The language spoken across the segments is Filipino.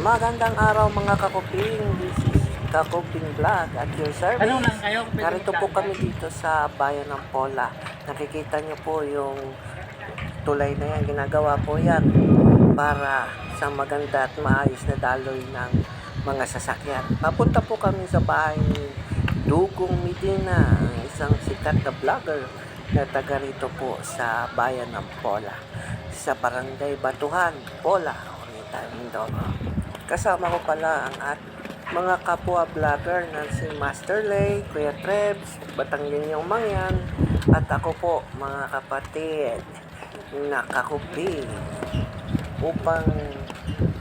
Magandang araw mga kakuping. This is Kakuping Vlog at your service. Ano lang kayo? Narito po kami dito sa bayan ng Pola. Nakikita niyo po yung tulay na yan. Ginagawa po yan para sa maganda at maayos na daloy ng mga sasakyan. Papunta po kami sa bahay ni Dugong Medina, ang isang sikat na vlogger na taga rito po sa bayan ng Pola. Sa barangay Batuhan, Pola, Oriental, Mindoro. Kasama ko pala ang at mga kapwa vlogger na si Master Lay, Kuya Trebs, Batang Linyong Mangyan, at ako po mga kapatid na kakuping upang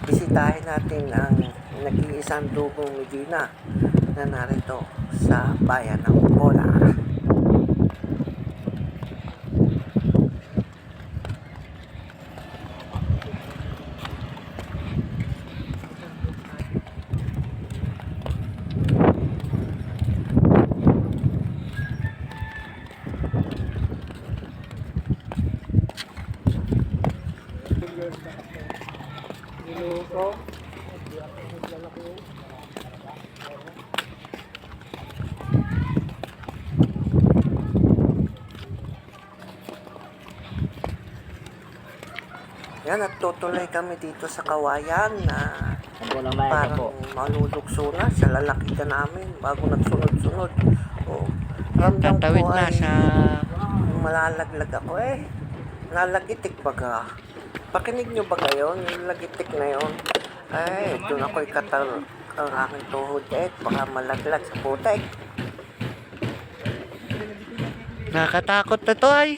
bisitahin natin ang nag-iisang dugong Medina na narito sa bayan ng Pola. Yan at tutuloy kami dito sa kawayan na na parang malulukso na sa lalaki ka namin bago nagsunod-sunod. O, ramdam Tatawid ko na ay sa... malalaglag ako eh. Nalagitik baga. Pakinig nyo ba kayo? Yung lagitik na yun. Ay, doon ako'y katal ang aking tuhod eh. Baka malaglag sa putek. Nakakatakot na to ay.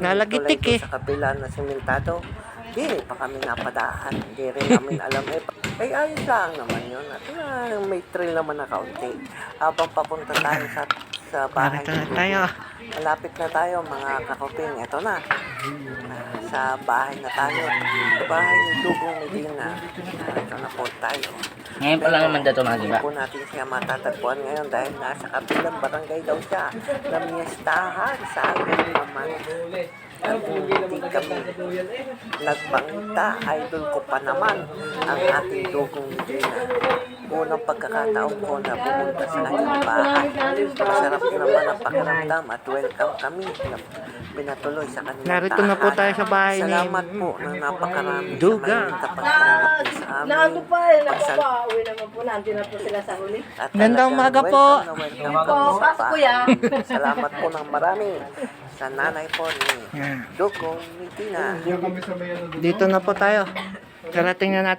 Nalagitik eh. Sa kabila na simentado. Hindi pa kami napadaan. Hindi rin namin alam eh. Ay, ayos lang naman yun. At ah, may trail naman na kaunti. Habang papunta tayo sa sa bahay. Ni na tayo. Malapit na tayo mga kakoping. Ito na. Ah, sa bahay na tayo. Sa bahay ni Dugong Medina. Ito na po tayo. Ngayon pa lang naman dito mga Hindi po natin siya matatagpuan ngayon dahil nasa kabilang barangay daw siya na miestahan sa akin naman. Hindi kami nagbangta. Idol ko pa naman ang ating dugong Medina. Unang pagkakataon ko na pumunta sa kanyang bahay. Masarap naman ang pakiramdam at welcome kami na pinatuloy sa kanyang Narito na po tayo sa bahay ni Salamat po ng napakarami Duga. sa may kapagtanggap po sa amin. Naano pa eh, napapauwi naman po, nandito na po sila sa huli. At talagang umaga po. welcome na welcome Po, sa bahay. Salamat po ng marami sa nanay po ni Yan. Dugong Medina. Dito na po tayo. Karating na natin.